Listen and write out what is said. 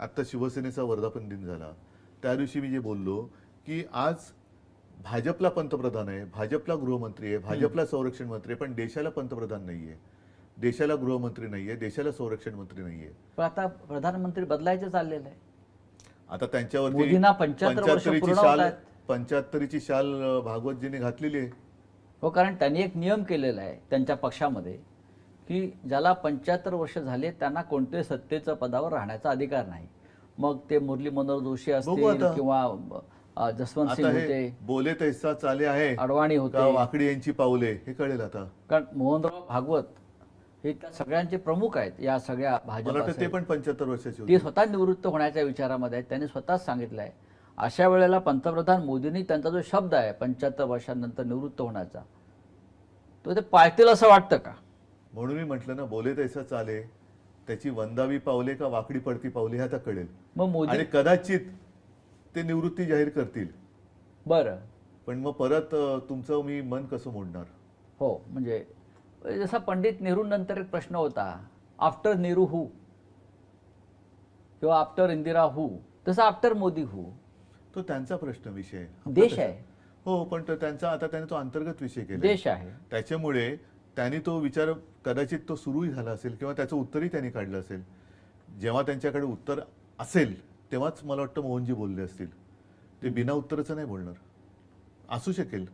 आत्ता शिवसेनेचा वर्धापन दिन झाला. त्या दिवशी मी जे बोललो की आज भाजपला पंतप्रधान आहे भाजपला गृहमंत्री आहे भाजपला संरक्षण मंत्री आहे पण देशाला पंतप्रधान नाहीये. देशाला गृहमंत्री नाहीये देशाला संरक्षण मंत्री नाहीये. पण आता प्रधानमंत्री बदलायचं चाललेलं आहे. आता त्यांच्यावरती मोदींना 75 वर्ष पंच्याहत्तरीची शाल. पंच्याहत्तरीची शाल भागवतजींनी घातलेली आहे. हो कारण त्यांनी एक नियम केलेला आहे त्यांच्या पक्षामध्ये. की ज्याला पंच्याहत्तर वर्ष झाले त्यांना कोणत्याही सत्तेच्या पदावर राहण्याचा अधिकार नाही. मग ते मुरली मनोहर जोशी असतील. किंवा जसवंत सिंग होते. बोले तैसा चाले आहे. अडवाणी होते. वाकडी यांची पावले हे कळेल आता. कारण मोहनराव भागवत हे त्या सगळ्यांचे प्रमुख आहेत या सगळ्या भाजप ते. पण पंच्याहत्तर वर्षाचे ते स्वतः निवृत्त होण्याच्या विचारामध्ये आहेत. त्यांनी स्वतःच सांगितलं आहे. अशा वेळेला पंतप्रधान मोदींनी त्यांचा जो शब्द आहे पंच्याहत्तर वर्षांनंतर निवृत्त होण्याचा तो ते पाळतील असं वाटतं का? म्हणून मी म्हटलं ना बोले तैसा चाले त्याची वंदावी पावले का वाकडी पडती पावले हे आता कळेल. मग मोदी आणि कदाचित ते निवृत्ती जाहीर करतील. बरं. पण मग परत तुमचं मी मन कसं मोडणार? हो म्हणजे जसा पंडित नेहरूंनंतर एक प्रश्न होता आफ्टर नेहरू हू किंवा आफ्टर इंदिरा हू तसा आफ्टर मोदी हू तो त्यांचा प्रश्न विषय देश आहे. हो पण त्यांचा आता त्याने तो अंतर्गत विषय केला देश आहे. त्याच्यामुळे त्याने तो विचार कदाचित तो सुरूही झाला असेल किंवा त्याचं उत्तरही त्यांनी काढलं असेल. जेव्हा त्यांच्याकडे उत्तर असेल तेव्हाच मला वाटतं मोहनजी बोलले असतील. ते बिना उत्तराचं नाही बोलणार. असू शकेल.